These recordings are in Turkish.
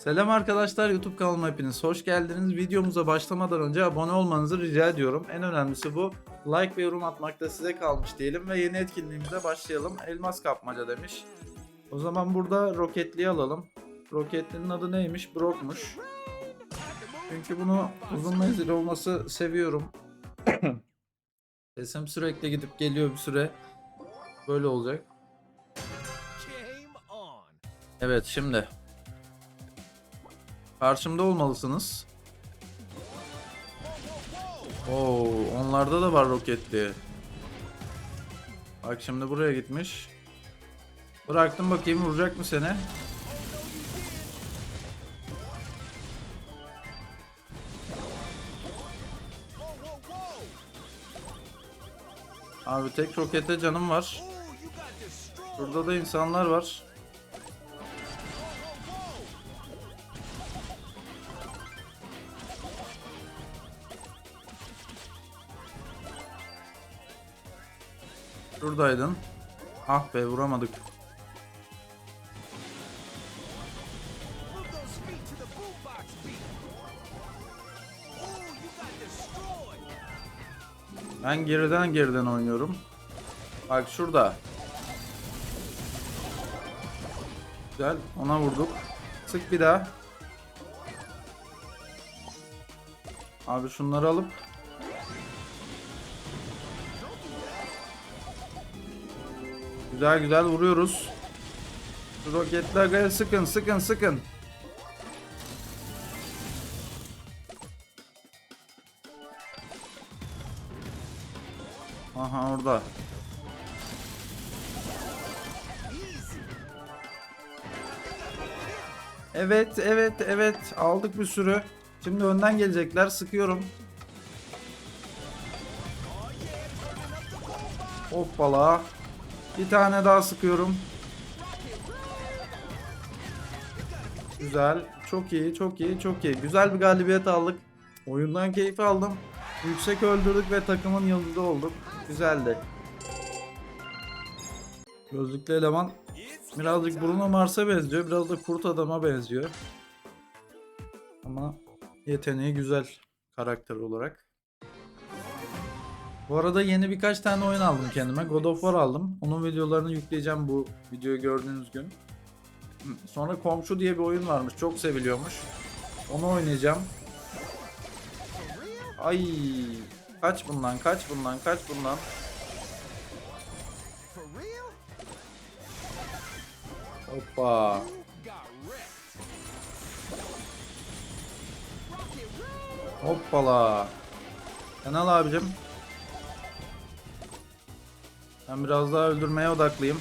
Selam arkadaşlar YouTube kanalıma hepiniz hoş geldiniz. Videomuza başlamadan önce abone olmanızı rica ediyorum. En önemlisi bu. Like ve yorum atmakta size kalmış diyelim ve yeni etkinliğimize başlayalım. Elmas kapmaca demiş. O zaman burada roketliyi alalım. Roketlinin adı neymiş? Brock'muş. Çünkü bunu uzun menzil olması seviyorum. Sesim sürekli gidip geliyor bir süre. Böyle olacak. Evet şimdi. Karşımda olmalısınız. Oo, onlarda da var roketli. Bak şimdi buraya gitmiş. Bıraktım bakayım vuracak mı seni? Abi tek rokete canım var. Burada da insanlar var. Şuradaydın. Ah be vuramadık. Ben geriden geriden oynuyorum. Bak şurada. Güzel. Ona vurduk. Sık bir daha. Abi şunları alıp Güzel güzel vuruyoruz. Şu roketlerle sıkın sıkın sıkın. Aha orada. Evet, evet, evet. Aldık bir sürü. Şimdi önden gelecekler. Sıkıyorum. Hoppala. Bir tane daha sıkıyorum. Güzel. Çok iyi, çok iyi, çok iyi. Güzel bir galibiyet aldık. Oyundan keyif aldım. Yüksek öldürdük ve takımın yıldızı olduk. Güzeldi. Gözlüklü eleman birazcık Bruno Mars'a benziyor. Biraz da kurt adama benziyor. Ama yeteneği güzel karakter olarak. Bu arada yeni birkaç tane oyun aldım kendime. God of War aldım. Onun videolarını yükleyeceğim bu videoyu gördüğünüz gün. Sonra Komşu diye bir oyun varmış. Çok seviliyormuş. Onu oynayacağım. Ay kaç bundan kaç bundan kaç bundan. Hoppa. Hoppala. Kanal abicim. Ben biraz daha öldürmeye odaklıyım.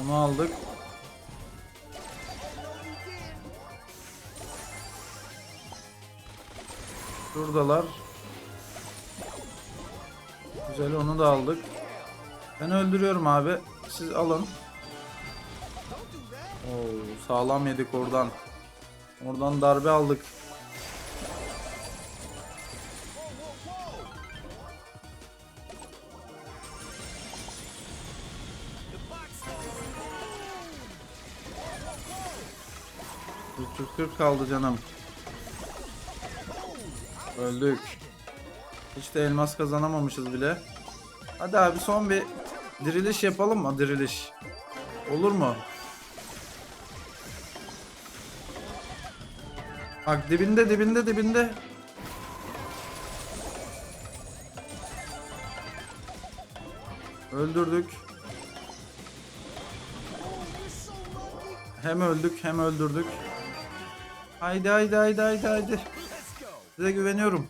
Onu aldık. Şuradalar. Güzel onu da aldık. Ben öldürüyorum abi. Siz alın. Oo, sağlam yedik oradan. Oradan darbe aldık. 340 kaldı canım. Öldük. Hiç de elmas kazanamamışız bile. Hadi abi son bir diriliş yapalım mı? Diriliş. Olur mu? Bak dibinde dibinde dibinde. Öldürdük. Hem öldük hem öldürdük. Haydi haydi haydi haydi haydi. Size güveniyorum.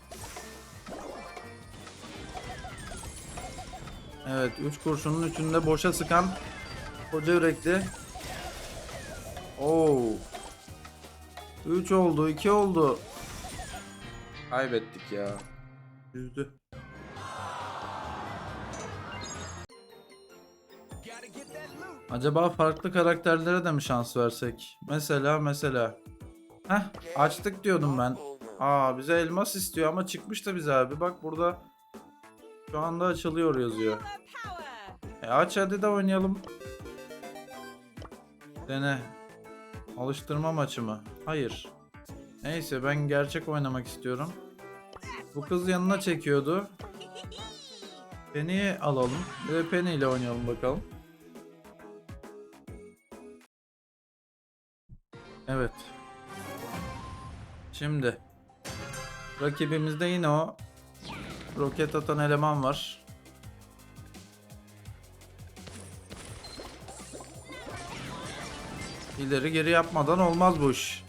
Evet 3 kurşunun üçünde boşa sıkan koca yürekli. Oo. 3 oldu 2 oldu. Kaybettik ya. Üzdü. Acaba farklı karakterlere de mi şans versek? Mesela mesela. Heh açtık diyordum ben. Aa bize elmas istiyor ama çıkmış da bize abi. Bak burada şu anda açılıyor yazıyor. E aç hadi de oynayalım. Dene. Alıştırma maçı mı? Hayır. Neyse ben gerçek oynamak istiyorum. Bu kız yanına çekiyordu. Penny'i alalım. De Penny ile oynayalım bakalım. Evet. Şimdi. Rakibimizde yine o roket atan eleman var. İleri geri yapmadan olmaz bu iş.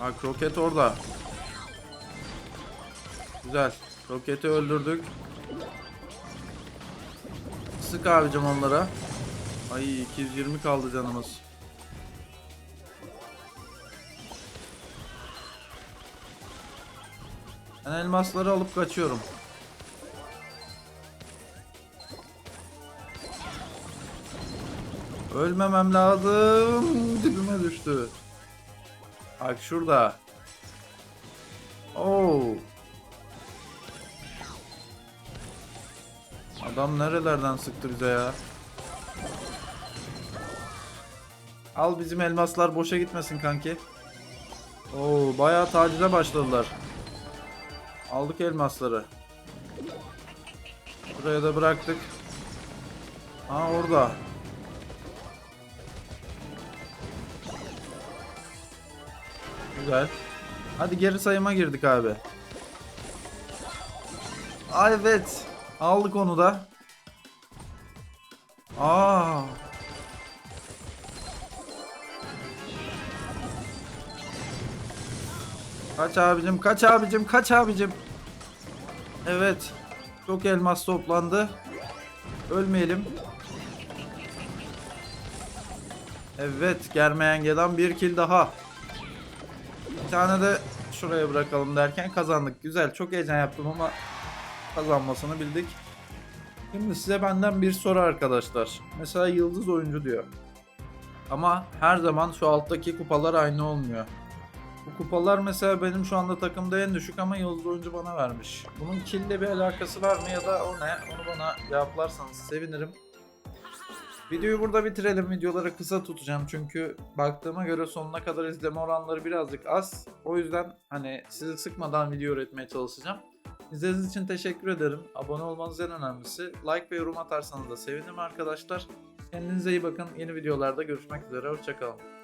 Bak roket orada. Güzel. Roketi öldürdük. Sık abicim onlara. Ay 220 kaldı canımız. Ben elmasları alıp kaçıyorum. Ölmemem lazım. Dibime düştü. Bak şurada. Oo. Adam nerelerden sıktı bize ya? Al bizim elmaslar boşa gitmesin kanki. Oo bayağı tacize başladılar. Aldık elmasları. Buraya da bıraktık. Ha orada. Güzel. Hadi geri sayıma girdik abi. Aa evet. Aldık onu da. Aa. Kaç abicim, kaç abicim, kaç abicim. Evet. Çok elmas toplandı. Ölmeyelim. Evet, germeyen gelen bir kill daha. Bir tane de şuraya bırakalım derken kazandık. Güzel, çok heyecan yaptım ama kazanmasını bildik. Şimdi size benden bir soru arkadaşlar. Mesela yıldız oyuncu diyor. Ama her zaman şu alttaki kupalar aynı olmuyor. Bu kupalar mesela benim şu anda takımda en düşük ama yıldız oyuncu bana vermiş. Bunun kille bir alakası var mı ya da o ne? Onu bana cevaplarsanız sevinirim. Videoyu burada bitirelim. Videoları kısa tutacağım çünkü baktığıma göre sonuna kadar izleme oranları birazcık az. O yüzden hani sizi sıkmadan video üretmeye çalışacağım. İzlediğiniz için teşekkür ederim. Abone olmanız en önemlisi. Like ve yorum atarsanız da sevinirim arkadaşlar. Kendinize iyi bakın. Yeni videolarda görüşmek üzere. Hoşçakalın.